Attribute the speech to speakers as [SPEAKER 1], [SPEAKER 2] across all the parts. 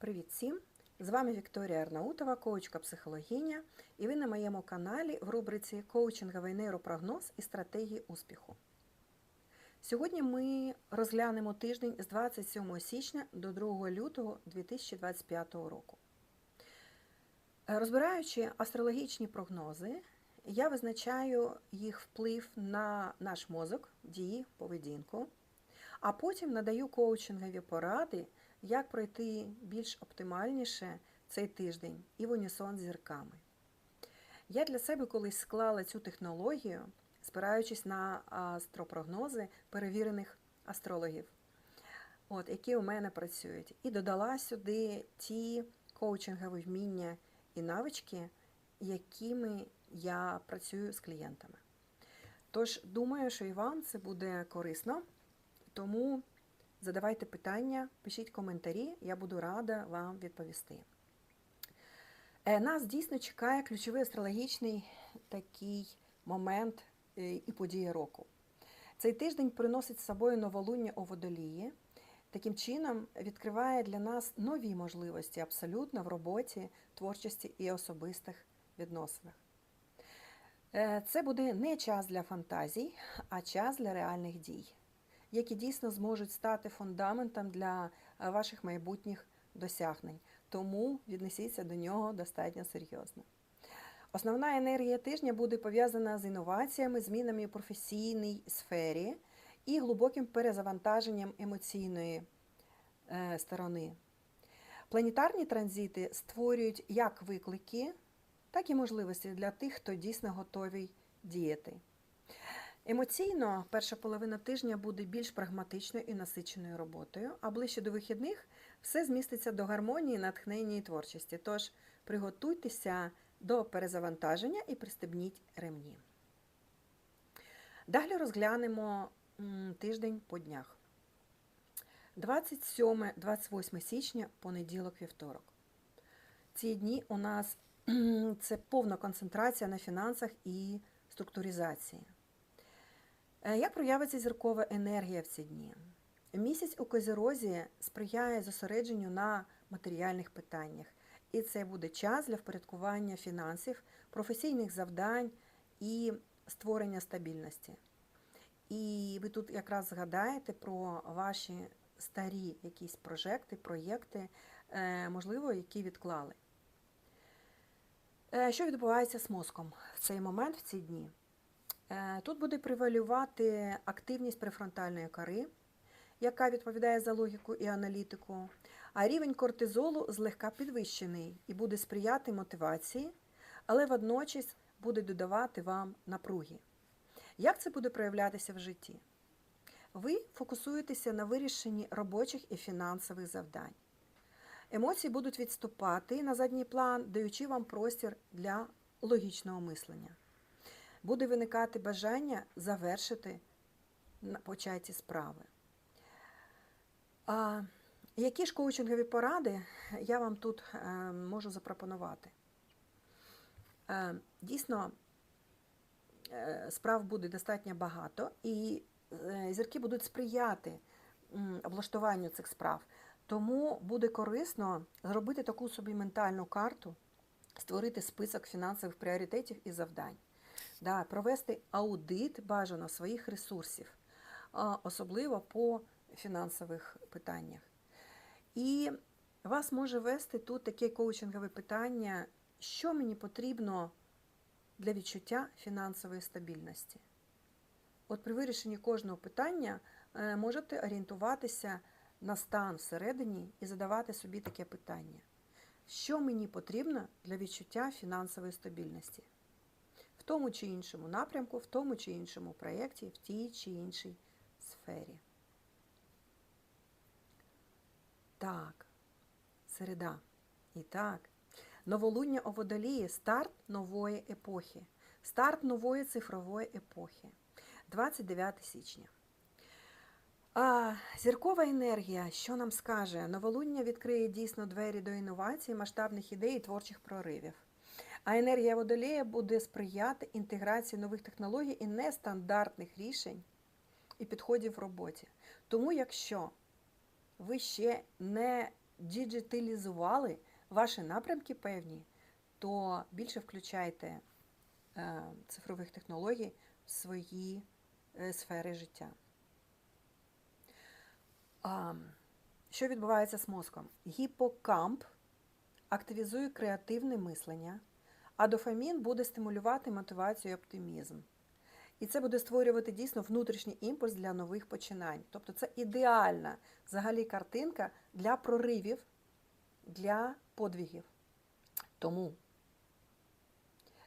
[SPEAKER 1] Привіт всім! З вами Вікторія Арнаутова, коучка психологиня, і ви на моєму каналі в рубриці Коучинговий нейропрогноз і стратегії успіху. Сьогодні ми розглянемо тиждень з 27 січня до 2 лютого 2025 року. Розбираючи астрологічні прогнози, я визначаю їх вплив на наш мозок, дії, поведінку, а потім надаю коучингові поради, як пройти більш оптимальніше цей тиждень і в унісон з зірками. Я для себе колись склала цю технологію, спираючись на астропрогнози перевірених астрологів, от, які у мене працюють, і додала сюди ті коучингові вміння і навички, якими я працюю з клієнтами. Тож, думаю, що і вам це буде корисно, тому задавайте питання, пишіть коментарі, я буду рада вам відповісти. Е, Нас дійсно чекає ключовий астрологічний такий момент е, і подія року. Цей тиждень приносить з собою новолуння у водолії. Таким чином відкриває для нас нові можливості абсолютно в роботі, творчості і особистих відносинах. Е, Це буде не час для фантазій, а час для реальних дій, які дійсно зможуть стати фундаментом для е, ваших майбутніх досягнень. Тому віднесіться до нього достатньо серйозно. Основна енергія тижня буде пов'язана з інноваціями, змінами у професійній сфері і глибоким перезавантаженням емоційної е, сторони. Планетарні транзити створюють як виклики, так і можливості для тих, хто дійсно готовий діяти. Емоційно перша половина тижня буде більш прагматичною і насиченою роботою, а ближче до вихідних все зміститься до гармонії, натхнення і творчості. Тож приготуйтеся до перезавантаження і пристебніть ремні. Далі розглянемо тиждень по днях. 27-28 січня, понеділок, вівторок. Ці дні у нас це повна концентрація на фінансах і структуризації. Е, Як проявиться зіркова енергія в ці дні? Місяць у Козірозі сприяє зосередженню на матеріальних питаннях, і це буде час для впорядкування фінансів, професійних завдань і створення стабільності. І ви тут якраз згадаєте про ваші старі якісь прожекти, проєкти, е, можливо, які відклали. Е, Що відбувається з мозком в цей момент, в ці дні? Е, Тут буде превалювати активність префронтальної кори, яка відповідає за логіку і аналітику, а рівень кортизолу злегка підвищений і буде сприяти мотивації, але водночас буде додавати вам напруги. Як це буде проявлятися в житті? Ви фокусуєтеся на вирішенні робочих і фінансових завдань. Емоції будуть відступати на задній план, даючи вам простір для логічного мислення. Буде виникати бажання завершити на початі справи. А які ж коучингові поради я вам тут е, можу запропонувати? Е, Дійсно, е, справ буде достатньо багато, і зірки будуть сприяти облаштуванню цих справ. Тому буде корисно зробити таку собі ментальну карту, створити список фінансових пріоритетів і завдань. Да, провести аудит бажано своїх ресурсів, особливо по фінансових питаннях. І вас може вести тут таке коучингове питання, що мені потрібно для відчуття фінансової стабільності. От при вирішенні кожного питання е, можете орієнтуватися на стан всередині і задавати собі таке питання. Що мені потрібно для відчуття фінансової стабільності? Тому чи іншому напрямку, в тому чи іншому проєкті, в тій чи іншій сфері. Так, середа. І так, новолуння у водолії старт нової епохи. Старт нової цифрової епохи. 29 січня. А, зіркова енергія, що нам скаже? Новолуння відкриє дійсно двері до інновацій, масштабних ідей і творчих проривів. А енергія водолея буде сприяти інтеграції нових технологій і нестандартних рішень і підходів в роботі. Тому, якщо ви ще не діджиталізували ваші напрямки певні, то більше включайте е, цифрових технологій в свої е, сфери життя. Що відбувається з мозком? Гіпокамп активізує креативне мислення, а дофамін буде стимулювати мотивацію і оптимізм. І це буде створювати дійсно внутрішній імпульс для нових починань. Тобто це ідеальна взагалі картинка для проривів, для подвігів. Тому,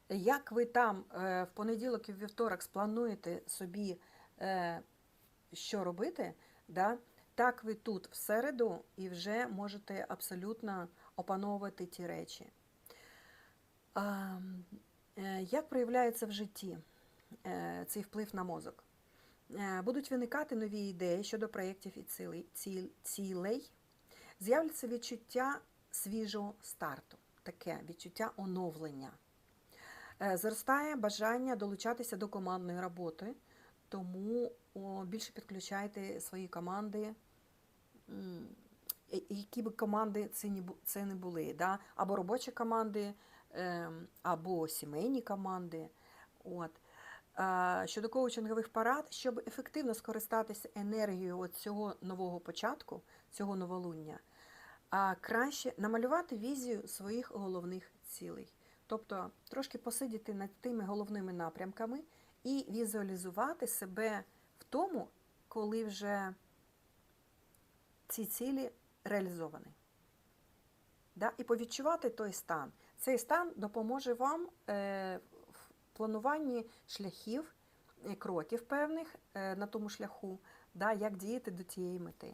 [SPEAKER 1] як ви там е, в понеділок і в вівторок сплануєте собі, е, що робити, да, так ви тут в середу і вже можете абсолютно опановувати ті речі. Е, Як проявляється в житті е, цей вплив на мозок? Е, Будуть виникати нові ідеї щодо проєктів і цілей- З'являться відчуття свіжого старту, таке відчуття оновлення. Зростає бажання долучатися до командної роботи, тому більше підключайте свої команди, які б команди це не були, да? або робочі команди, або сімейні команди. От. Щодо коучингових парад, щоб ефективно скористатися енергією от цього нового початку, цього новолуння, краще намалювати візію своїх головних цілей. Тобто трошки посидіти над тими головними напрямками і візуалізувати себе в тому, коли вже ці цілі реалізовані. Да? І повідчувати той стан. Цей стан допоможе вам е, в плануванні шляхів, е, кроків певних е, на тому шляху, як діяти до тієї мети.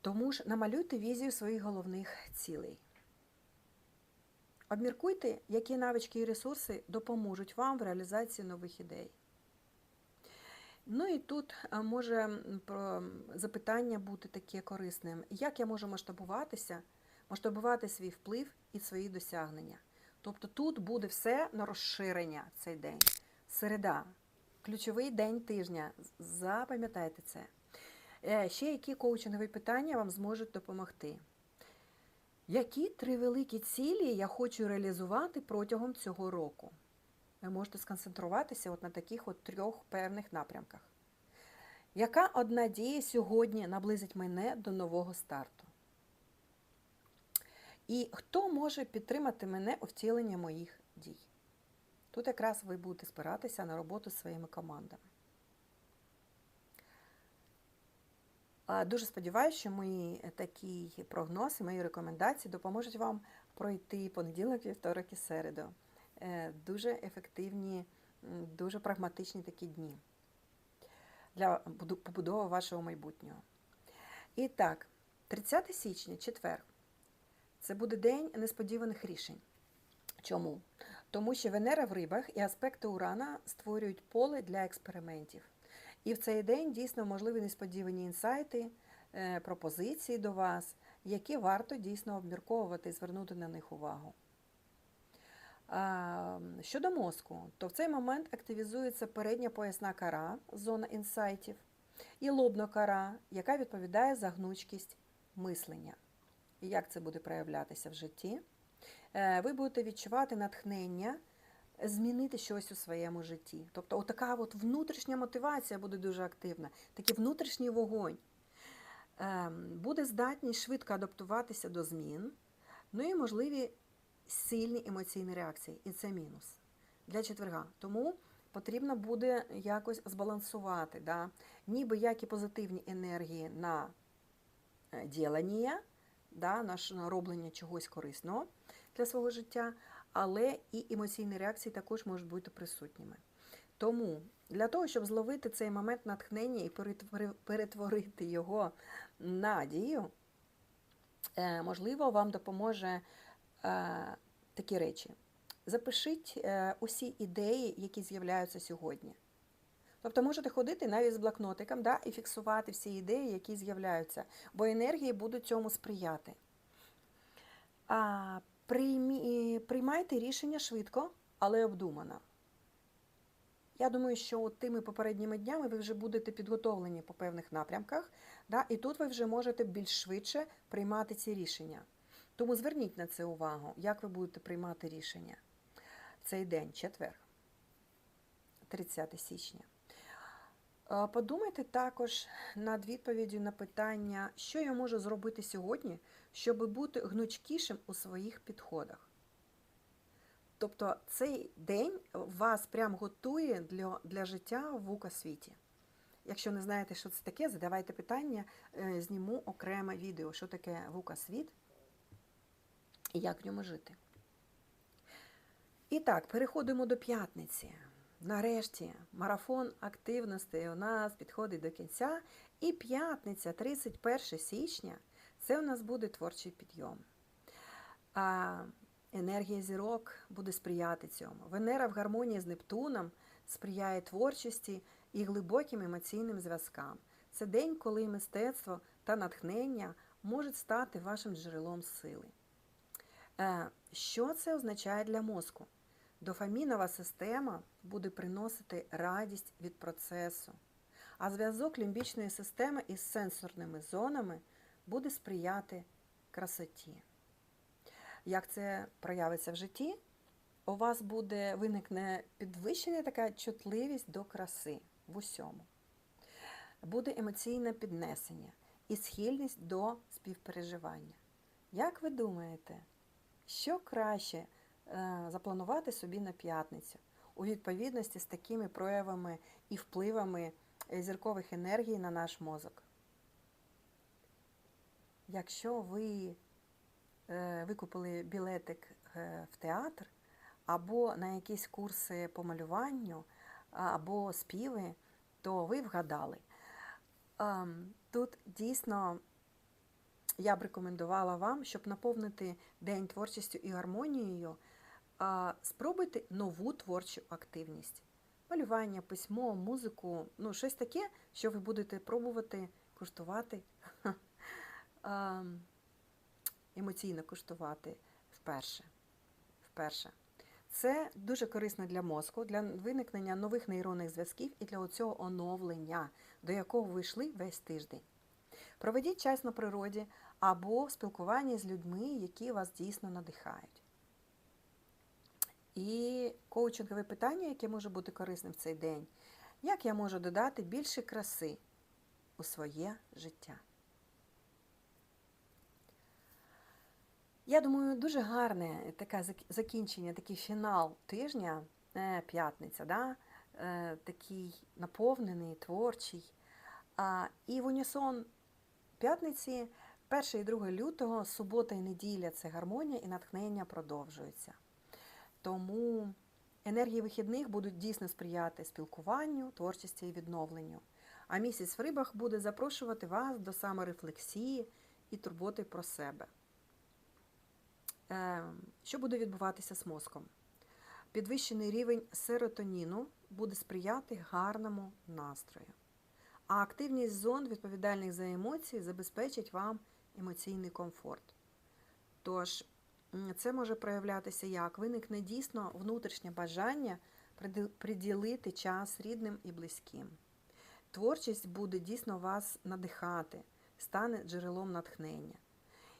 [SPEAKER 1] Тому ж намалюйте візію своїх головних цілей. Обміркуйте, які навички і ресурси допоможуть вам в реалізації нових ідей. Ну і тут може запитання бути таке корисним. Як я можу масштабуватися, масштабувати свій вплив і свої досягнення? Тобто тут буде все на розширення цей день. Середа, ключовий день тижня. Запам'ятайте це. Е, Ще які коучингові питання вам зможуть допомогти? Які три великі цілі я хочу реалізувати протягом цього року? Ви можете сконцентруватися от на таких от трьох певних напрямках. Яка одна дія сьогодні наблизить мене до нового старту? І хто може підтримати мене у втіленні моїх дій? Тут якраз ви будете спиратися на роботу з своїми командами. Дуже сподіваюся, що мої е, такий прогноз і мої рекомендації допоможуть вам пройти понеділок, вівторок і середу. Е, Дуже ефективні, дуже прагматичні такі дні для побудови вашого майбутнього. І так, 30 січня, четвер. Це буде день несподіваних рішень. Чому? Тому що Венера в рибах і аспекти Урана створюють поле для експериментів. І в цей день дійсно можливі несподівані інсайти, е, пропозиції до вас, які варто дійсно обмірковувати і звернути на них увагу. Щодо мозку, то в цей момент активізується передня поясна кара, зона інсайтів, і лобна кара, яка відповідає за гнучкість мислення. І як це буде проявлятися в житті? Е, Ви будете відчувати натхнення змінити щось у своєму житті. Тобто, отака от внутрішня мотивація буде дуже активна, такий внутрішній вогонь. Ем, Буде здатність швидко адаптуватися до змін, ну і можливі сильні емоційні реакції. І це мінус для четверга. Тому потрібно буде якось збалансувати, да? ніби як і позитивні енергії на е, ділення, да? на роблення чогось корисного для свого життя, але і емоційні реакції також можуть бути присутніми. Тому для того, щоб зловити цей момент натхнення і перетворити його на дію, е, можливо, вам допоможе е, такі речі. Запишіть е, усі ідеї, які з'являються сьогодні. Тобто можете ходити навіть з блокнотиком да, і фіксувати всі ідеї, які з'являються, бо енергії будуть цьому сприяти. А, приймі, приймайте рішення швидко, але обдумано. Я думаю, що от тими попередніми днями ви вже будете підготовлені по певних напрямках, да, і тут ви вже можете більш швидше приймати ці рішення. Тому зверніть на це увагу, як ви будете приймати рішення в цей день, четвер, 30 січня. Подумайте також над відповіддю на питання, що я можу зробити сьогодні, щоб бути гнучкішим у своїх підходах. Тобто цей день вас прям готує для, для життя в УК-світі. Якщо не знаєте, що це таке, задавайте питання, е, зніму окреме відео, що таке ВУКа-світ і як в ньому жити. І так, переходимо до п'ятниці. Нарешті марафон активностей у нас підходить до кінця. І п'ятниця, 31 січня, це у нас буде творчий підйом. А енергія зірок буде сприяти цьому. Венера в гармонії з Нептуном сприяє творчості і глибоким емоційним зв'язкам. Це день, коли мистецтво та натхнення можуть стати вашим джерелом сили. Е, Що це означає для мозку? Дофамінова система буде приносити радість від процесу, а зв'язок лімбічної системи із сенсорними зонами буде сприяти красоті. Як це проявиться в житті? У вас буде виникне підвищена така чутливість до краси в усьому. Буде емоційне піднесення і схильність до співпереживання. Як ви думаєте, що краще запланувати собі на п'ятницю у відповідності з такими проявами і впливами е, зіркових енергій на наш мозок? Якщо ви е, викупили білетик е, в театр або на якісь курси по малюванню, або співи, то ви вгадали. Ем, Тут дійсно я б рекомендувала вам, щоб наповнити день творчістю і гармонією, спробуйте нову творчу активність. Малювання, письмо, музику, ну щось таке, що ви будете пробувати куштувати, ем, емоційно куштувати вперше. вперше. Це дуже корисно для мозку, для виникнення нових нейронних зв'язків і для цього оновлення, до якого ви йшли весь тиждень. Проведіть час на природі або в спілкуванні з людьми, які вас дійсно надихають. І коучингове питання, яке може бути корисним в цей день, як я можу додати більше краси у своє життя. Я думаю, дуже гарне таке закінчення, такий фінал тижня, е, п'ятниця, да? Е, такий наповнений, творчий. І в унісон п'ятниці, 1 і 2 лютого, субота і неділя це гармонія і натхнення продовжуються. Тому енергії вихідних будуть дійсно сприяти спілкуванню, творчості і відновленню. А місяць в рибах буде запрошувати вас до саморефлексії і турботи про себе. Ем, що буде відбуватися з мозком? Підвищений рівень серотоніну буде сприяти гарному настрою. А активність зон, відповідальних за емоції, забезпечить вам емоційний комфорт. Тож, це може проявлятися як виникне дійсно внутрішнє бажання приділити час рідним і близьким. Творчість буде дійсно вас надихати, стане джерелом натхнення.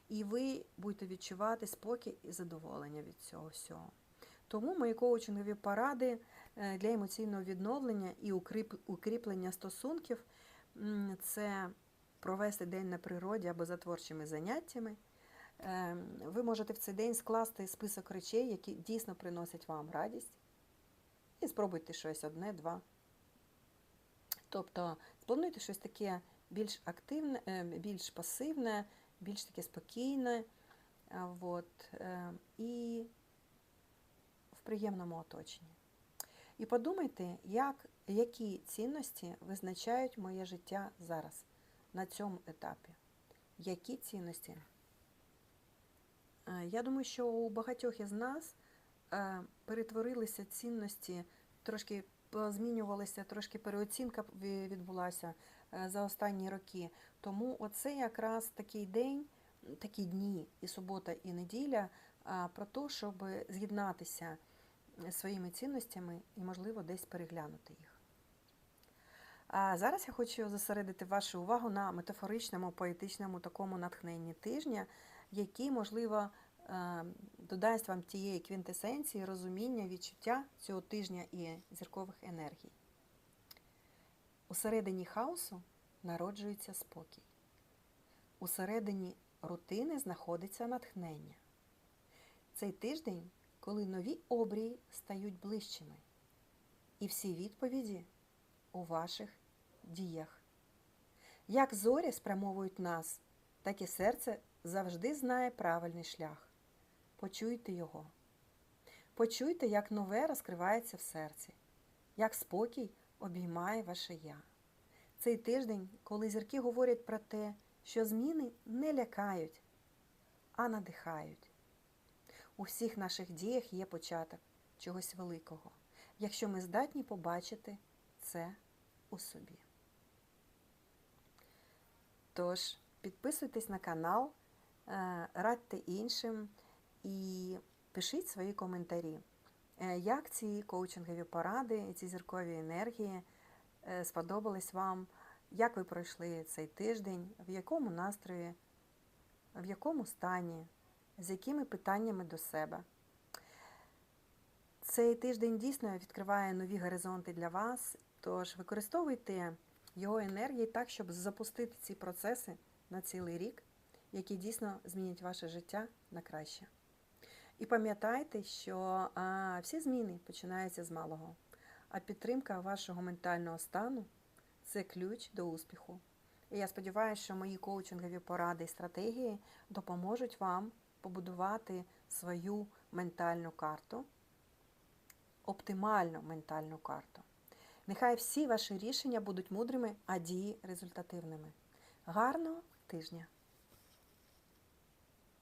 [SPEAKER 1] І ви будете відчувати спокій і задоволення від цього всього. Тому мої коучингові поради е, для емоційного відновлення і укріплення стосунків це провести день на природі або за творчими заняттями. Ем, ви можете в цей день скласти список речей, які дійсно приносять вам радість. І спробуйте щось одне, два. Тобто сплануйте щось таке більш активне, е, більш пасивне, більш таке спокійне. От, е, і в приємному оточенні. І подумайте, як, які цінності визначають моє життя зараз, на цьому етапі. Які цінності? Е, я думаю, що у багатьох із нас е, перетворилися цінності, трошки змінювалися, трошки переоцінка відбулася е, за останні роки. Тому оце якраз такий день, такі дні, і субота, і неділя, про те, щоб з'єднатися своїми цінностями і, можливо, десь переглянути їх. А зараз я хочу зосередити вашу увагу на метафоричному, поетичному такому натхненні тижня, який, можливо, е, додасть вам тієї квінтесенції, розуміння, відчуття цього тижня і зіркових енергій. Усередині хаосу народжується спокій. Усередині рутини знаходиться натхнення. Цей тиждень, коли нові обрії стають ближчими, і всі відповіді у ваших діях. Як зорі спрямовують нас, так і серце завжди знає правильний шлях. Почуйте його. Почуйте, як нове розкривається в серці, як спокій обіймає ваше я. Цей тиждень, коли зірки говорять про те, що зміни не лякають, а надихають. У всіх наших діях є початок чогось великого, якщо ми здатні побачити це у собі. Тож, підписуйтесь на канал, радьте іншим і пишіть свої коментарі, Е, як ці коучингові поради, ці зіркові енергії е, сподобались вам, як ви пройшли цей тиждень, в якому настрої, в якому стані, з якими питаннями до себе. Цей тиждень дійсно відкриває нові горизонти для вас, тож використовуйте його енергії так, щоб запустити ці процеси на цілий рік, які дійсно змінять ваше життя на краще. І пам'ятайте, що а, всі зміни починаються з малого, а підтримка вашого ментального стану це ключ до успіху. І я сподіваюся, що мої коучингові поради і стратегії допоможуть вам побудувати свою ментальну карту, оптимальну ментальну карту. Нехай всі ваші рішення будуть мудрими, а дії результативними. Гарного тижня!